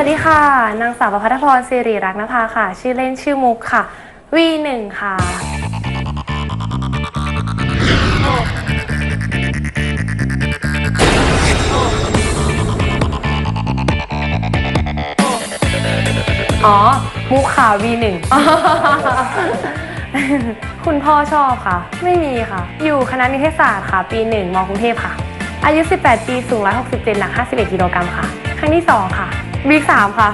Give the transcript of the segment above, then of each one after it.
วัสดีค่ะ นางสาวประภัทรพรสิริรักนภาค่ะ ชื่อเล่นชื่อมุกค่ะ V1 ค่ะ อ๋อ มุกค่ะ V1 คุณพ่อชอบค่ะ ไม่มีค่ะ อยู่คณะนิเทศศาสตร์ค่ะ ปีหนึ่งมกรุงเทพค่ะ อายุ 18 ปี สูง 167 หนัก 51 กิโลกรัมค่ะ ครั้งที่ 2 ค่ะ วีค3ค่ะ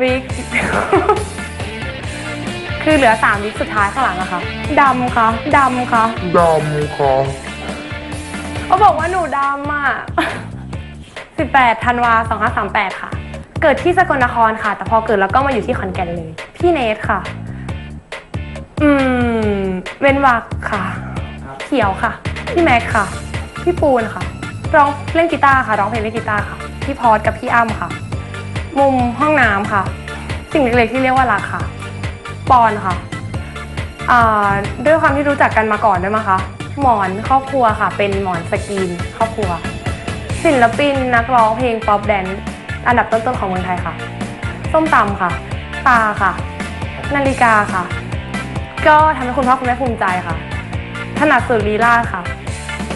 วีค คือเหลือ3วีคสุดท้ายข้างหลังอะค่ะดำค่ะดำค่ะดำค่ะเขาบอกว่าหนูดำอะ18ธันวา2538ค่ะ เกิดที่สกลนครค่ะ แต่พอเกิดแล้วก็มาอยู่ที่ขอนแก่นเลย พี่เนทค่ะ อืมเว้นวักค่ะ เขียวค่ะ พี่แม็กค่ะ พี่ปูนค่ะ ร้องเล่นกีตาร์ค่ะ ร้องเพลงเล่นกีตาร์ค่ะ พี่พอดกับพี่อ้ำค่ะ มุมห้องน้ำค่ะ สิ่งเล็กๆที่เรียกว่ารักค่ะ ปอนค่ะด้วยความที่รู้จักกันมาก่อนด้วยมั้งคะหมอนครอบครัวค่ะ เป็นหมอนสกรีนครอบครัว ศิลปินนักร้องเพลงป๊อปแดนซ์อันดับต้นๆของเมืองไทยค่ะ ส้มตำค่ะ ตาค่ะ นาฬิกาค่ะ ก็ทำให้คุณพ่อคุณแม่ภูมิใจค่ะ ถนัดสุดลีลาค่ะ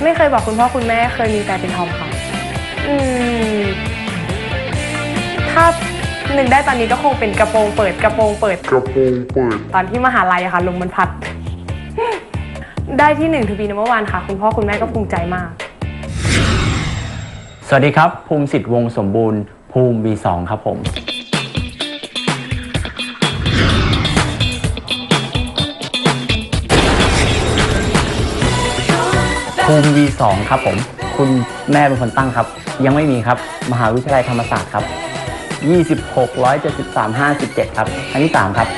ไม่เคยบอกคุณพ่อคุณแม่เคยมีแต่เป็นทอมค่ะ อืม ถ้านึกได้ตอนนี้ก็คงเป็นกระโปรงเปิดกระโปรงเปิด กระโปรงเปิด ตอนที่มหาลัยอะค่ะลมมันพัด ได้ที่หนึ่งทูบีนัมเบอร์วันค่ะ คุณพ่อคุณแม่ก็ภูมิใจมาก สวัสดีครับ ภูมิสิทธิ์วงศ์สมบูรณ์ ภูมิ V2 ครับผม ภูมิ V2 ครับผม คุณแม่เป็นคนตั้งครับ ยังไม่มีครับ มหาวิทยาลัยธรรมศาสตร์ครับ 26 173 57 ครับอันที่ 3 ครับ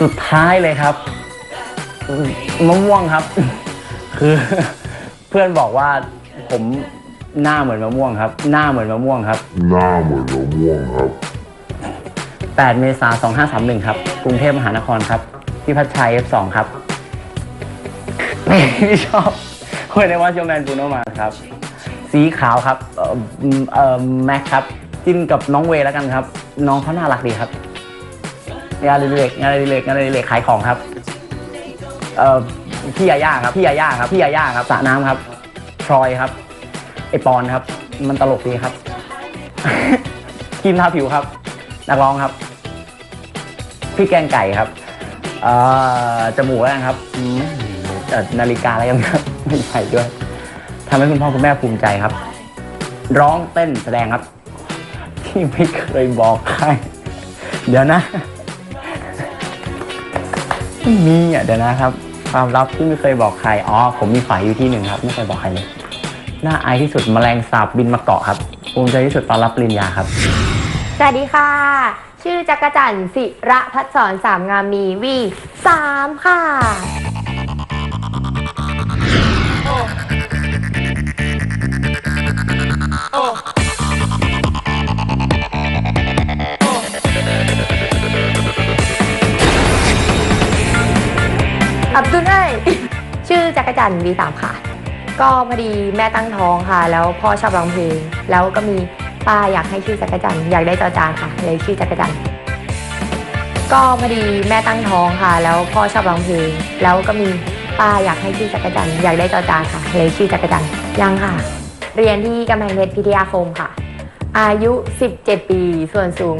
สุดท้ายเลยครับมะม่วงครับ คือ เพื่อนบอกว่าผมหน้าเหมือนมะม่วงครับ หน้าเหมือนมะม่วงครับ หน้าเหมือนมะม่วงครับ 8 เมษายน2531 ครับ กรุงเทพมหานครครับ พี่พัชชัย F2 ครับไม่ชอบเวยในว่าโชแมนบูโนมาครับ สีขาวครับ เอ่อเอ่อแม็กครับ จินกับน้องเวแล้วกันครับ น้องเขาน่ารักดีครับ งานอดิเรกงานอดิเรกงานอดิเรกขายของครับเอ่อพี่ยาย่าครับพี่ยาย่าครับพี่ยาย่าครับสระน้ำครับทรอยครับไอปอนครับ มันตลกดีครับครีมทาผิวครับ นักร้องครับพี่แกงไก่ครับเอ่อจมูกแล้วกันครับนาฬิกาแล้วกันครับไม่ใช่ด้วยทำให้คุณพ่อคุณแม่ภูมิใจครับ ร้องเต้นแสดงครับ ที่ไม่เคยบอกใคร เดี๋ยวนะไม่มีอะเดี๋ยวนะครับ ความลับที่ไม่เคยบอกใครอ๋อผมมีฝ่ายอยู่ที่หนึ่งครับ ไม่เคยบอกใครเลยน่าอายที่สุดแมลงสาบบินมาเกาะครับภูมิใจที่สุดตอนรับปริญญาครับ สวัสดีค่ะ ชื่อจักรจันทร์ศิระพัฒสอนสามงามมีวีสามค่ะ อับดุลเอ้ยชื่อจักรจันทร์วีสามค่ะ ก็พอดีแม่ตั้งท้องค่ะ แล้วพ่อชอบร้องเพลง แล้วก็มีป้าอยากให้ชื่อจักรจันทร์อยากได้จอจานค่ะ เลยชื่อจักรจันทร์ก็พอดีแม่ตั้งท้องค่ะ แล้วพ่อชอบร้องเพลง แล้วก็มีป้าอยากให้ชื่อจักรจันทร์อยากได้จอจานค่ะ เลยชื่อจักรจันทร์ยังค่ะ เรียนที่กำแพงเพชรพิทยาคมค่ะ อายุ 17 ปี ส่วนสูง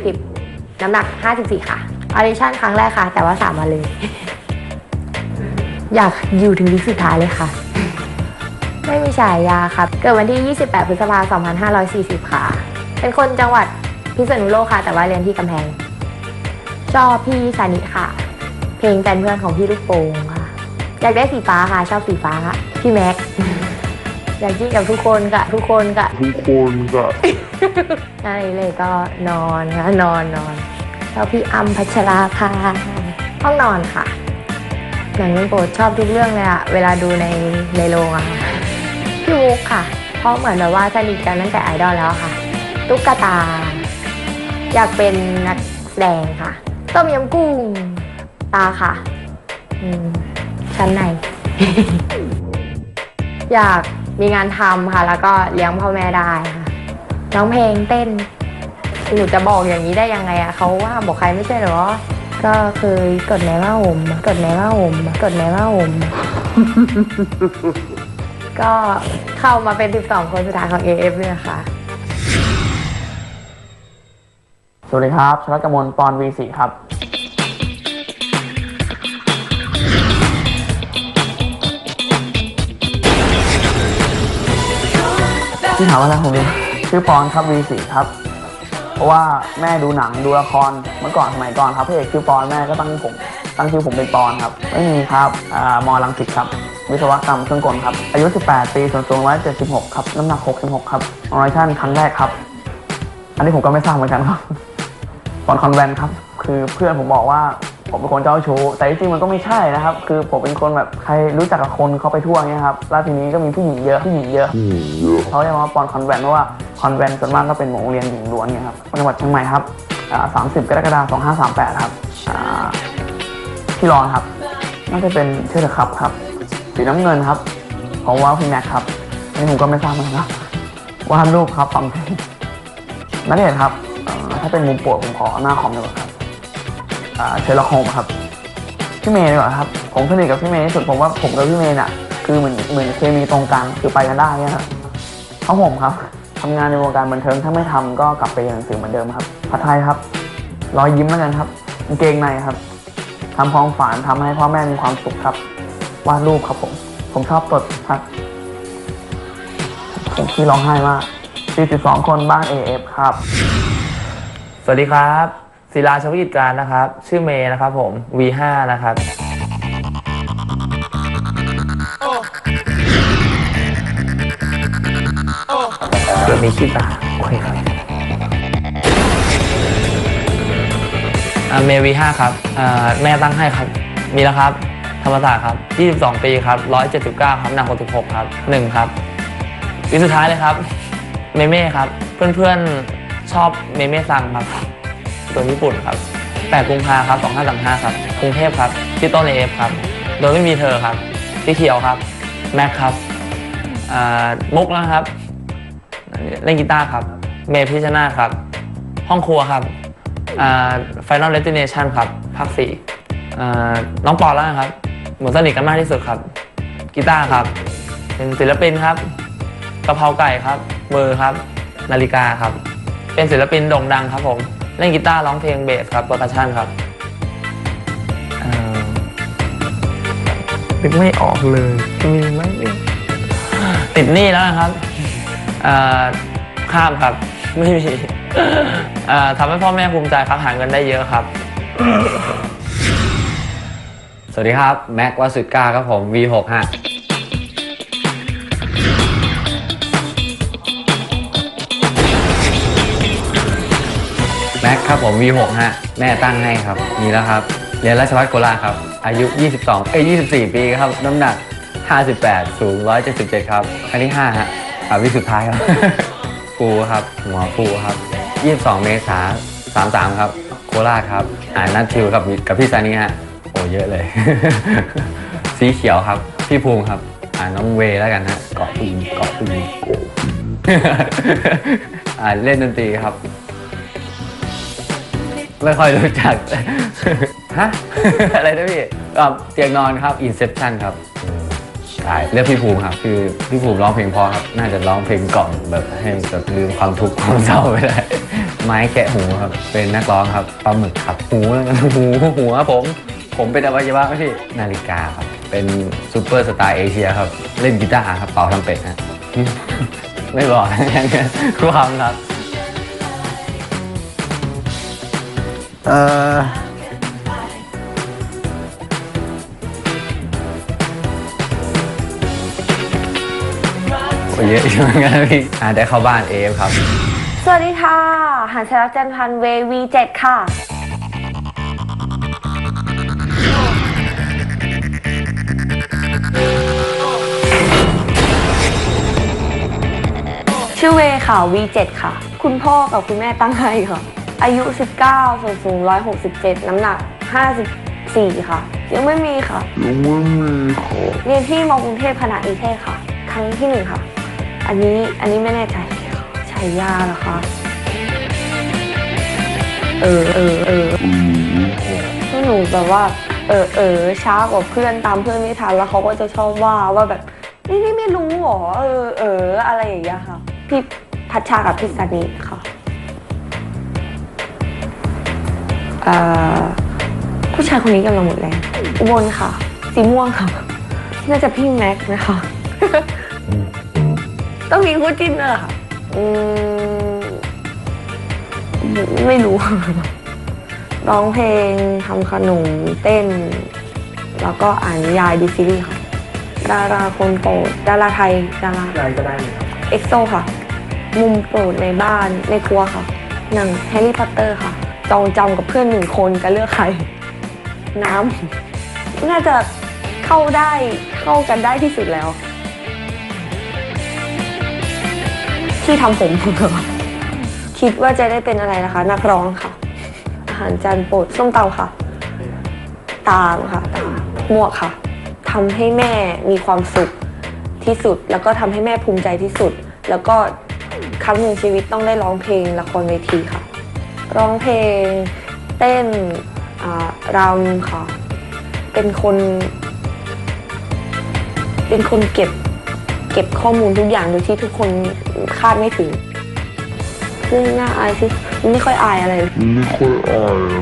170 น้ำหนัก 54 ค่ะ ออดิชั่นครั้งแรกค่ะ แต่ว่าสามวันเลย อยากอยู่ถึงวิสุดท้ายเลยค่ะ ไม่มีฉายาครับเกิดวันที่ 28 พฤษภาคม 2540 ค่ะ เป็นคนจังหวัดพิษณุโลกค่ะ แต่ว่าเรียนที่กำแพง ชอบพี่สานิค่ะ เพลงแฟนเพื่อนของพี่ลูกโป่งค่ะ อยากได้สีฟ้าค่ะ ชอบสีฟ้าค่ะพี่แม็กอยากจิ้นกับทุกคนกะทุกคนกะทุกคนก็นั่นเลยก็นอนค่ะนอนนอน แล้วพี่อัมพัชราภาห้องนอนค่ะ หนังเรื่องโปรดชอบทุกเรื่องเลยอะเวลาดูในในโรงอะพี่วุกค่ะ เพราะเหมือนแบบว่าสนิทกันตั้งแต่ไอดอลแล้วค่ะ ตุ๊กตา อยากเป็นนักแสดงค่ะ ต้มยำกุ้ง ตาค่ะ ชั้นใน อยากมีงานทำค่ะ แล้วก็เลี้ยงพ่อแม่ได้ค่ะร้องเพลงเต้น หนูจะบอกอย่างนี้ได้ยังไงอะเขาว่าบอกใครไม่ใช่เหรอ ก็เคยกดในว่าผมกดในว่าผมกดในว่าผมก็เข้ามาเป็น 12 คนสุดท้ายของ AF เนี่ยค่ะ สวัสดีครับชลัดกมลปอน V4 ครับ ที่ถามว่าอะไรผมเรียชื่อปอนครับ V4 ครับ เพราะว่าแม่ดูหนังดูละครเมื่อก่อนสมัยก่อนครับพระเอกชื่อปอนแม่ก็ตั้งผมตั้งชื่อผมเป็นปอนครับ ไม่มีครับอ่ามอลังสิตครับ วิศวกรรมเครื่องกลครับ อายุ 18 ปีส่วนสูง176 ครับ น้ำหนัก 66 ครับออริชั่นครั้งแรกครับ อันนี้ผมก็ไม่ทราบเหมือนกันครับตอนคอนแวนต์ครับ คือเพื่อนผมบอกว่า ผมเป็นคนเจ้าชู้แต่จริงๆมันก็ไม่ใช่นะครับ คือผมเป็นคนแบบใครรู้จักกับคนเขาไปทั่วเงี้ยครับแล้วทีนี้ก็มีผู้หญิงเยอะผู้หญิงเยอะผู้หญิงเยอะเขาเรียกว่าปอนคอนแวนต์เพราะว่าคอนแวนต์ส่วนมากก็เป็นโรงเรียนหญิงล้วนไงครับจังหวัดเชียงใหม่ครับอ่า30กรกฎาคม2538ครับอ่าที่รอนครับน่าจะเป็นเชื่อเถอะครับครับสีน้ำเงินครับเพราะว่าพี่แม็กครับอันนี้ผมก็ไม่ทราบเหมือนกันครับวาดรูปครับฟังเพลงนักเรียนครับเอ่อถ้าเป็นมุมโปรดผมขอหน้าคอมดีกว่าครับ อ่าเชลโฮมครับพี่เมย์ดีกว่าครับ ผมสนิทกับพี่เมย์ที่สุดผมว่าผมกับพี่เมย์น่ะ คือเหมือนเหมือนเคมีตรงกันคือไปกันได้นี่ยครับเพราะผมครับทำงานในวงการบันเทิงถ้าไม่ทำก็กลับไปเรียนหนังสือเหมือนเดิมครับผัดไทยครับ รอยยิ้มแล้วกันครับกางเกงในครับทำความฝันทำให้พ่อแม่มีความสุขครับวาดรูปครับผม ผมชอบตดครับผมที่ร้องไห้มาก 42 คนบ้าน AF ครับ สวัสดีครับ ศิลาชวิตการนะครับ ชื่อเมย์นะครับผม V5 นะครับเกิดมีขี้ตาโอเคครับอ่าเมย์ V5 ครับอ่าแม่ตั้งให้ครับ มีแล้วครับ ธรรมศาสตร์ครับ 22 ปีครับ 179 ครับหนัก66ครับ 1 ครับวิสุดท้ายเลยครับ เมเม่ครับ เพื่อนๆชอบเมเม่ซังครับ ตัวญี่ปุ่นครับ 8 กุมภาครับ2535ครับ กรุงเทพครับ ที่ต้นเอฟครับ โดยไม่มีเธอครับ ที่เขียวครับ แม็กครับมุกนะครับ เล่นกีตาร์ครับ เมย์พิชนาครับ ห้องครัวครับอ่า Final Destination ครับภาคสี่น้องปอแล้วครับเหมือนสนิทกันมากที่สุดครับ กีตาร์ครับ เป็นศิลปินครับกะเพราไก่ครับ มือครับ นาฬิกาครับ เป็นศิลปินโด่งดังครับผม เล่นกีตาร์ร้องเพลงเบสครับเปอร์คัชชันครับเอ่อนึกไม่ออกเลยมีไหมติดหนี้แล้วนะครับเอ่อข้ามครับไม่มีเอ่อทำให้พ่อแม่ภูมิใจครับหาเงินได้เยอะครับ สวัสดีครับ แม็กวาสุดก้าครับผม V6 ฮะ ม็กครับผม V6 ฮะ แม่ตั้งให้ครับ มีแล้วครับ เรียนราชภัฏโคราชครับ อายุ 22 เอ้ย 24 ปีครับ น้ำหนัก 58 สูง 177 ครับ อันที่5ฮะอ่าวิสุดท้ายครับฟูครับหัวฟูครับ 22 เมษา33 ครับ โคราชครับ อ่านนัททิวกับกับพี่ซานี่ฮะ โอ้เยอะเลย สีเขียวครับ พี่ภูมิครับ อ่าน้องเวแล้วกันฮะ เกาะปีนเกาะปีนอ่าเล่นดนตรีครับ ไม่ค่อยรู้จัก ฮะ อะไรนะพี่อ่าเตียงนอนครับ Inception ครับอืมใช่เลือกพี่ภูมิครับ คือพี่ภูมิร้องเพลงเพอครับ น่าจะร้องเพลงกล่อมแบบให้แบบลืมความทุกข์ความเศร้าไปได้ ไม้แกะหูครับ เป็นนักร้องครับปลาหมึกครับหูแล้วกันหูหูครับผม ผมเป็นอวัยวะไหมพี่นาฬิกาครับ เป็นซูเปอร์สตาร์เอเชียครับ เล่นกีตาร์ครับเป่าทำเป็ดฮะ ไม่บอกความครับ เออโอ้ยเยอะอยู่เหมือนกันนะพี่อ่าได้เข้าบ้านเอฟครับ สวัสดีค่ะ หันชลักจันทร์พันธ์เววีเจ็ดค่ะ ชื่อเวค่ะ V7 ค่ะ คุณพ่อกับคุณแม่ตั้งให้ค่ะ อายุ 19ส่วนสูง 167 น้ำหนัก 54 ค่ะ ยังไม่มีค่ะ ยังไม่มีขอเรียนที่มกรุงเทพคณะนิเทศค่ะ ครั้งที่หนึ่งค่ะ อันนี้อันนี้ไม่แน่ใจชัยยาเหรอคะ เออเออเอออืมหกแล้วหนูแบบว่า เออเออช้ากว่าเพื่อนตามเพื่อนไม่ทันแล้วเขาก็จะชอบว่าว่าแบบนี่นี่ไม่รู้หรอเออเอออะไรอย่างเงี้ยค่ะ พี่พัชชากับพี่สานิค่ะ ผู้ชายคนนี้กำลังหมดแรงอุบลค่ะ สีม่วงค่ะ น่าจะพี่แม็กซ์นะคะ ต้องมีคู่จิ้นด้วยเหรอค่ะอืมไม่รู้ ร้องเพลงทำขนมเต้น แล้วก็อ่านนิยายดูซีรีส์ค่ะ ดาราคนโปรดดาราไทยดาราอะไรก็ได้เลยครับ เอ็กโซค่ะ มุมโปรดในบ้านในครัวค่ะ หนังแฮร์รี่พอตเตอร์ค่ะ จองจำกับเพื่อนหนึ่งคนจะเลือกใคร น้ำน่าจะเข้าได้เข้ากันได้ที่สุดแล้ว ที่ทำผมคิดว่าจะได้เป็นอะไรนะคะ นักร้องค่ะ อาหารจานโปรดส้มตำค่ะ ตามค่ะตามหมวกค่ะทำให้แม่มีความสุขที่สุด แล้วก็ทำให้แม่ภูมิใจที่สุด แล้วก็ครั้งหนึ่งชีวิตต้องได้ร้องเพลงละครเวทีค่ะ ร้องเพลง เต้นอ่ารำค่ะ เป็นคน เป็นคนเก็บเก็บข้อมูลทุกอย่างโดยที่ทุกคนคาดไม่ถึง ซึ่งน่าอายที่ไม่ค่อยอายอะไรเลยไม่ค่อยอายอะไร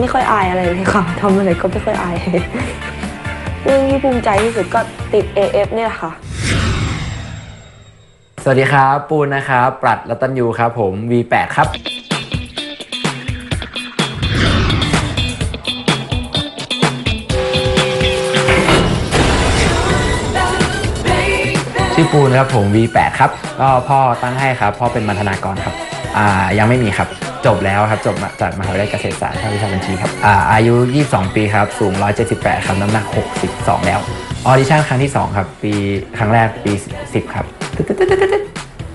ไม่ค่อยอายอะไรเลยค่ะทำอะไรก็ไม่ค่อยอาย เรื่องที่ภูมิใจที่สุดก็ติด AF เนี่ยแหละค่ะสวัสดีครับ ปูนนะครับ ปรัดรัตันยูครับผม V8 ครับ ชื่อปูนครับผม V8 ครับก็พ่อตั้งให้ครับพ่อเป็นมัธนากรครับอ่ายังไม่มีครับจบแล้วครับจบมาจากมหาวิทยาลัยเกษตรศาสตร์ภาควิชาบัญชีครับอ่าอายุ 22 ปีครับสูง 178 ครับน้ำหนัก 62 แล้วออดิชั่นครั้งที่ 2 ครับ ปีครั้งแรกปี 10 ครับตึ๊ดตึ๊ดตึ๊ดตึ๊ดตึ๊ด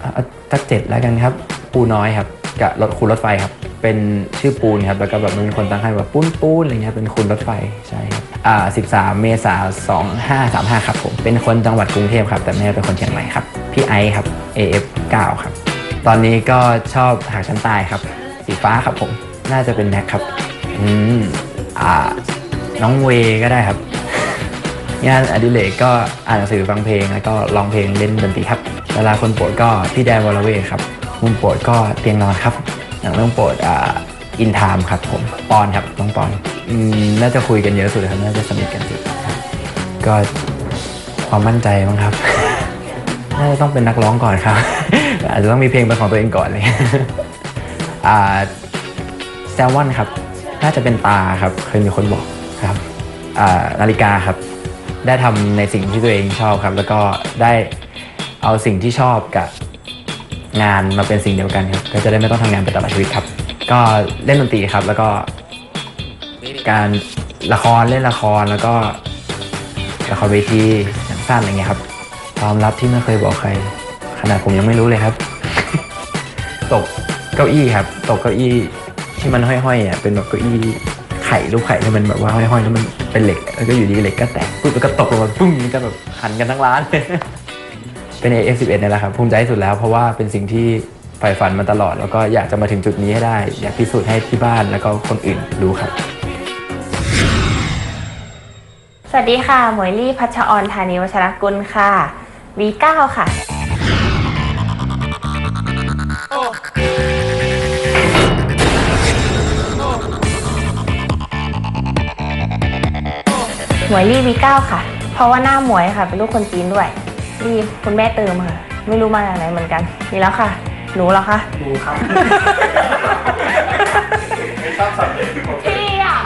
อะเตักเจ็ดแล้วกันครับ ปูน้อยครับกับรถคูณรถไฟครับ เป็นชื่อปูนครับแล้วก็แบบมีคนตั้งให้แบบปูนปูนอะไรเงี้ยเป็นคูณรถไฟใช่ครับอ่า13 เมษายน2535 ครับผมเป็นคนจังหวัดกรุงเทพครับ แต่แม่เป็นคนเชียงใหม่ครับพี่ไอซ์ครับ AF9 ครับ ตอนนี้ก็ชอบหากชั้นใต้ครับ สีฟ้าครับผม น่าจะเป็นแม็กครับอืมอ่าน้องเวก็ได้ครับ งานอดิเรกก็อ่านหนังสือฟังเพลงแล้วก็ร้องเพลงเล่นดนตรีครับเวลาคนโปรดก็พี่แดนวรเวครับมุมโปรดก็เตียงนอนครับ อย่างเรื่องโปรดอ่าอินทามครับผมปอนครับน้องปอนอืมน่าจะคุยกันเยอะสุดครับน่าจะสนิทกันสุดครับก็ความมั่นใจมั้งครับ น่าจะต้องเป็นนักร้องก่อนครับ อาจจะต้องมีเพลงเป็นของตัวเองก่อนเลยอ่าแซลมอนครับ น่าจะเป็นตาครับ เคยมีคนบอกครับอ่านาฬิกาครับ ได้ทำในสิ่งที่ตัวเองชอบครับ แล้วก็ได้เอาสิ่งที่ชอบกับ งานมาเป็นสิ่งเดียวกันครับก็จะได้ไม่ต้องทำงานไปตลอดชีวิตครับ ก็เล่นดนตรีครับ แล้วก็ การละครเล่นละครแล้วก็ละครเวทีหนังสั้นอะไรเงี้ยครับความลับที่ไม่เคยบอกใคร ขนาดผมยังไม่รู้เลยครับ ตกเก้าอี้ครับ ตกเก้าอี้ที่มันห้อยๆอะเป็นแบบเก้าอี้ไข่รูปไข่ที่มันแบบว่าห้อยๆแล้วมันเป็นเหล็ก แล้วก็อยู่ดีเหล็กก็แตกปุ๊บแล้วก็ตกลงมาปุ้งก็แบบหันกันทั้งร้าน เป็น AF11 เนี่ยแหละครับภูมิใจที่สุดแล้วเพราะว่าเป็นสิ่งที่ใฝ่ฝันมาตลอด แล้วก็อยากจะมาถึงจุดนี้ให้ได้ อยากพิสูจน์ให้ที่บ้านแล้วก็คนอื่นรู้ครับ สวัสดีค่ะ หมวยลี่พัชออนธานีวัชรกุลค่ะ V9 ค่ะ หมวยลี่ V9 ค่ะ เพราะว่าหน้าหมวยค่ะ เป็นลูกคนจีนด้วย รีบคุณแม่เติมค่ะไม่รู้มาจากไหนเหมือนกันมีแล้วค่ะ หนูเหรอคะ ดูครับพี่อะ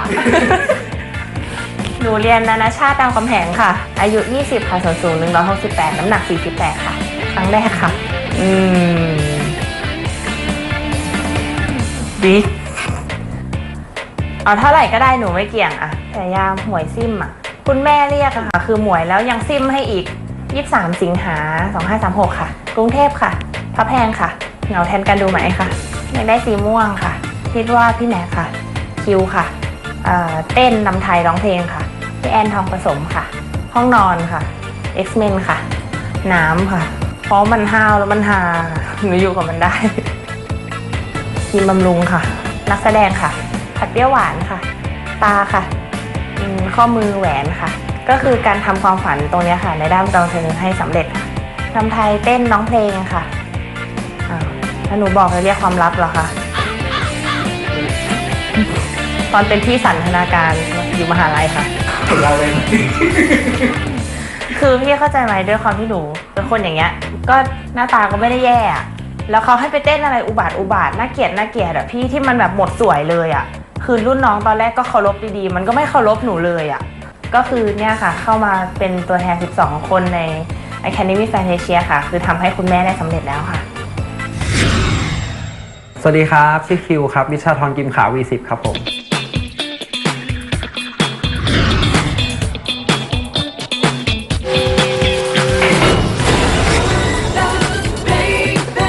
หนูเรียนนานาชาติตามคำแหงค่ะ อายุ 20 ค่ะส่วนสูง 168 น้ำหนัก 48 ค่ะ ครั้งแรกค่ะ อืมดีเอาเท่าไหร่ก็ได้หนูไม่เกี่ยงอะแต่ยามหวยซิมอะคุณแม่เรียกอะค่ะ คือหมวยแล้วยังซิมให้อีก 23 สิงหา 2536 ค่ะ กรุงเทพค่ะ พระแพงค่ะ เหงาแทนกันดูไหมค่ะอยากได้สีม่วงค่ะ คิดว่าพี่แหนค่ะ คิวค่ะเเต้นนำไทยร้องเพลงค่ะ พี่แอนทองผสมค่ะ ห้องนอนค่ะ X-Men ค่ะ น้ำค่ะ เพราะมันห้าวแล้วมันฮาหนูอยู่กับมันได้กินบำรุงค่ะ นักแสดงค่ะ ผัดเปรี้ยวหวานค่ะ ตาค่ะ ข้อมือแหวนค่ะ ก็คือการทำความฝันตรงนี้ค่ะ ในด้านการแสดงให้สำเร็จค่ะทำไทยเต้นน้องเพลงค่ะอ้วถ้าหนูบอกจะเรียกความลับเหรอคะตอนเป็นที่สันทนาการอยู่มหาลัยค่ะคือพี่เข้าใจไหมด้วยความที่หนูเป็นคนอย่างเงี้ย ก็หน้าตาก็ไม่ได้แย่แล้วเขาให้ไปเต้นอะไรอุบาทอุบาทน่าเกลียดน่าเกลียดอะพี่ที่มันแบบหมดสวยเลยอะคือรุ่นน้องตอนแรกก็เคารพดีๆ มันก็ไม่เคารพหนูเลยอะ ก็คือเนี่ยค่ะเข้ามาเป็นตัวแทน 12 คนใน Academy Fantasia ค่ะ คือทำให้คุณแม่ได้สำเร็จแล้วค่ะ สวัสดีครับ ชื่อคิวครับ วิชาธรกิมขาว V10 ครับผม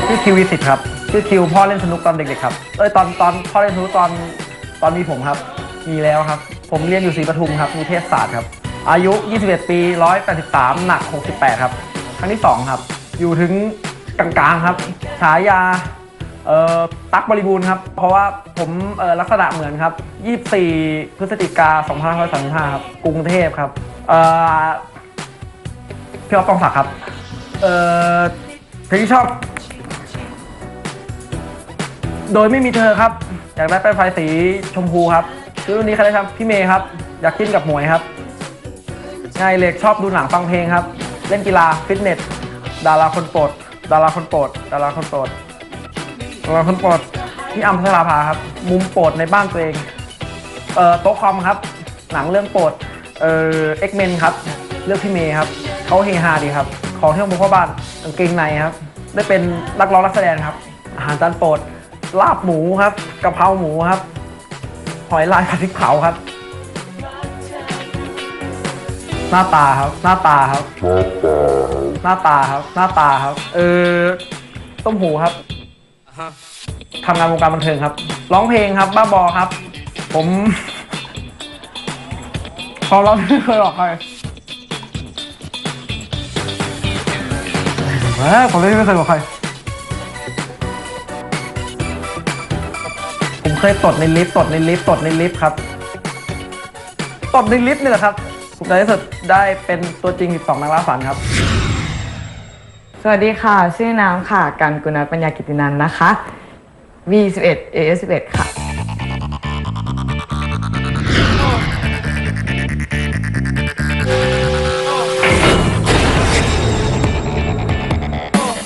ชื่อคิว V10 ครับ ชื่อคิวพ่อเล่นสนุกตอนเด็กๆครับ เอ้ยตอนตอนพ่อเล่นสนุกตอนตอนมีผมครับ มีแล้วครับ ผมเรียนอยู่ศรีปทุมครับมีเทศศาสตร์ครับ อายุ 21 ปี 183 หนัก 68 ครับ ครั้งที่ 2 ครับ อยู่ถึงกลางๆครับ ฉายาเอ่อตั๊กบริบูรณ์ครับ เพราะว่าผมเอ่อลักษณะเหมือนครับ 24 พฤศจิกา2535 ครับ กรุงเทพครับ เอ่อพี่อ๊อฟปองศักดิ์ครับ เอ่อเพลงที่ชอบ โดยไม่มีเธอครับ อยากได้เป็นไฟสีชมพูครับ ชื่อรุ่นนี้ใครได้ครับพี่เมย์ครับ อยากกินกับหมวยครับงานอดิเล็กชอบดูหนังฟังเพลงครับ เล่นกีฬาฟิตเนส ดาราคนโปรด ดาราคนโปรด ดาราคนโปรด ดาราคนโปรดพี่อัมพัชราภาครับ มุมโปรดในบ้านตัวเอง เอ่อโต๊ะคอมครับ หนังเรื่องโปรด เอ่อเอ็กเมนครับ เลือกพี่เมย์ครับ เขาเฮฮาดีครับ ของที่มุมพ่อบ้านกางเกงในครับ ได้เป็นนักร้องนักแสดงครับ อาหารจานโปรด ลาบหมูครับ กะเพราหมูครับ หอยลายผัดพริกเผาครับ หน้าตาครับ หน้าตาครับ หน้าตาครับ หน้าตาครับ เออต้มหูครับทำงานวงการบันเทิงครับ ร้องเพลงครับ บ้าบอครับ ผมพอเราไม่เคยบอกใครเฮ้ยผมไม่เคยบอกใคร เคยตดในลิฟต์ตดในลิฟต์ตดในลิฟต์ครับ ตดในลิฟต์นี่แหละครับผมในที่สุดได้เป็นตัวจริง 12 นักล่าฝันครับ สวัสดีค่ะ ชื่อน้ำค่ะ กันกุณัฐปัญญากิตินันนะคะ V11 AS11 ค่ะ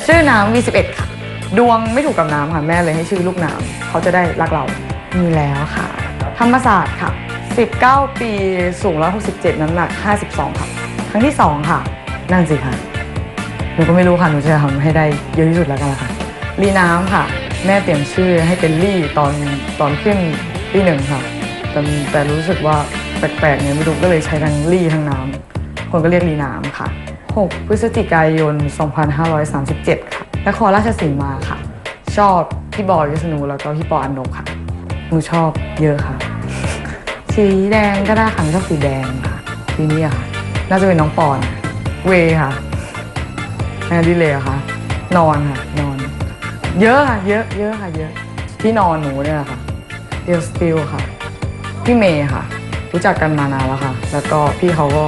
ชื่อน้ำ V11 ค่ะ ดวงไม่ถูกกับน้ำค่ะแม่เลยให้ชื่อลูกน้ำเขาจะได้รักเรา มีแล้วค่ะ ธรรมศาสตร์ค่ะ 19 ปีสูง 167 น้ำหนัก 52 ค่ะ ครั้งที่ 2 ค่ะ นั่นสิค่ะ หนูก็ไม่รู้ค่ะ หนูจะทำให้ได้เยอะที่สุดแล้วกันละค่ะ ลีน้ำค่ะ แม่เปลี่ยนชื่อให้เป็นลี่ตอนตอนขึ้นปีหนึ่งค่ะ แต่แต่รู้สึกว่าแปลกๆเนี่ยไม่รู้ก็เลยใช้ทั้งลี่ทั้งน้ำคนก็เรียกลีน้ำค่ะ 6 พฤศจิกายน 2537 นครราชสีมาค่ะ ชอบพี่บอยวิษณุแล้วก็พี่ปออันนบค่ะหนูชอบเยอะค่ะ สีแดงก็ได้ค่ะหนูชอบสีแดงค่ะปีนี้อะค่ะน่าจะเป็นน้องปอนเวค่ะงานอดิเลยอะคะนอนค่ะ นอน เยอะค่ะ เยอะเยอะค่ะ เยอะ ที่นอนหนูเนี่ยแหละค่ะเดียสติลค่ะ พี่เมย์ค่ะ รู้จักกันมานานแล้วค่ะ แล้วก็พี่เขาก็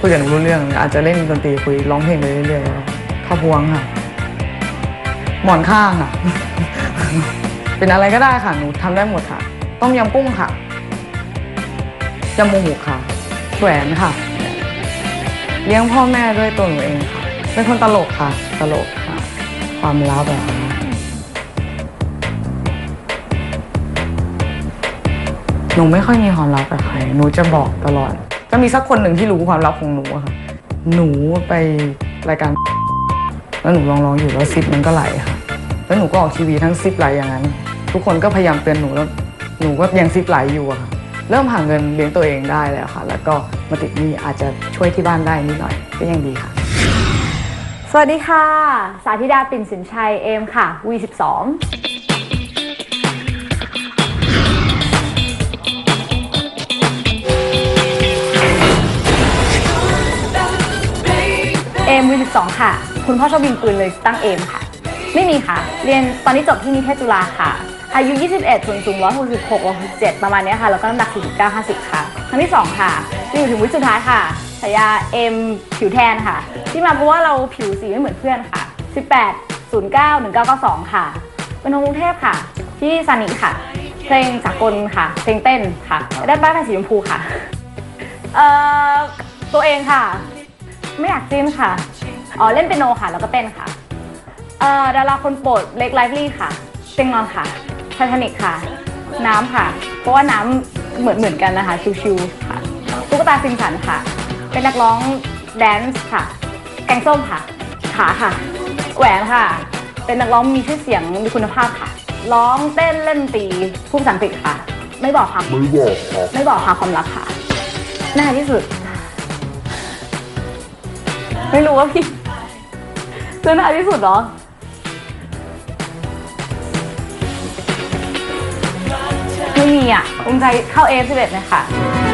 คุยกับหนูรู้เรื่อง อาจจะเล่นดนตรีคุยร้องเพลงไปเรื่อยๆข้าวพวงค่ะ หมอนข้างค่ะ เป็นอะไรก็ได้ค่ะหนูทำได้หมดค่ะ ต้มยำกุ้งค่ะจมูกค่ะแหวนค่ะ เลี้ยงพ่อแม่ด้วยตัวหนูเองค่ะ เป็นคนตลกค่ะ ตลกค่ะ ความลับแบบหนูไม่ค่อยมีความลับกับใคร หนูจะบอกตลอด จะมีสักคนหนึ่งที่รู้ความลับของหนูอะค่ะ หนูไปรายการ แล้วหนูลองร้องๆอยู่แล้วซิปมันก็ไหลค่ะ แล้วหนูก็ออกทีวีทั้งซิปไหลอย่างนั้น ทุกคนก็พยายามเตือนหนูแล้วหนูก็ยังซิปไหลอยู่อะค่ะเริ่มหาเงินเลี้ยงตัวเองได้แล้วค่ะ แล้วก็มาติดหนี้อาจจะช่วยที่บ้านได้นิดหน่อยก็ยังดีค่ะ สวัสดีค่ะ สาธิดาปิ่นสินชัยเอมค่ะ V12 เอม V12 ค่ะ คุณพ่อชอบยิงปืนเลยตั้งเอมค่ะ ไม่มีค่ะ เรียนตอนนี้จบที่นิเทศจุฬาค่ะ อายุ 21ส่วนสูง 166 167 ประมาณนี้ค่ะ แล้วก็น้ำหนัก 49 50 ค่ะ ครั้งที่ 2 ค่ะที่อยู่ถึงวิสุดท้ายค่ะฉายาเอ็มผิวแทนค่ะ ที่มาเพราะว่าเราผิวสีไม่เหมือนเพื่อนค่ะ 18 09 1992 ค่ะ เป็นคนกรุงเทพค่ะ ที่ซานิค่ะ เพลงสากลค่ะ เพลงเต้นค่ะ ได้ป้ายแผ่นสีชมพูค่ะ เอ่อ ตัวเองค่ะ ไม่อยากจิ้นค่ะ อ๋อ เล่นเปียโนค่ะ แล้วก็เต้นค่ะ เอ่อดาราคนโปรดเล็กไลฟ์ลี่ค่ะ เต็งนอนค่ะไททานิกค่ะ น้ำค่ะ เพราะว่าน้ำเหมือนเหมือนกันนะคะ ชิวๆค่ะ ตุ๊กตาซิมสันค่ะ เป็นนักร้องแดนซ์ค่ะ แกงส้มค่ะ ขาค่ะ แหวนค่ะ เป็นนักร้องมีชื่อเสียงมีคุณภาพค่ะ ร้องเต้นเล่นดนตรีพูดภาษาอังกฤษค่ะ ไม่บอกค่ะ ไม่บอกครับไม่บอกค่ะความรักค่ะหน้าที่สุด ไม่รู้ว่าพี่เรื่องหน้าที่สุดเหรอ มีอะภูมิใจเข้า A11 เลยค่ะ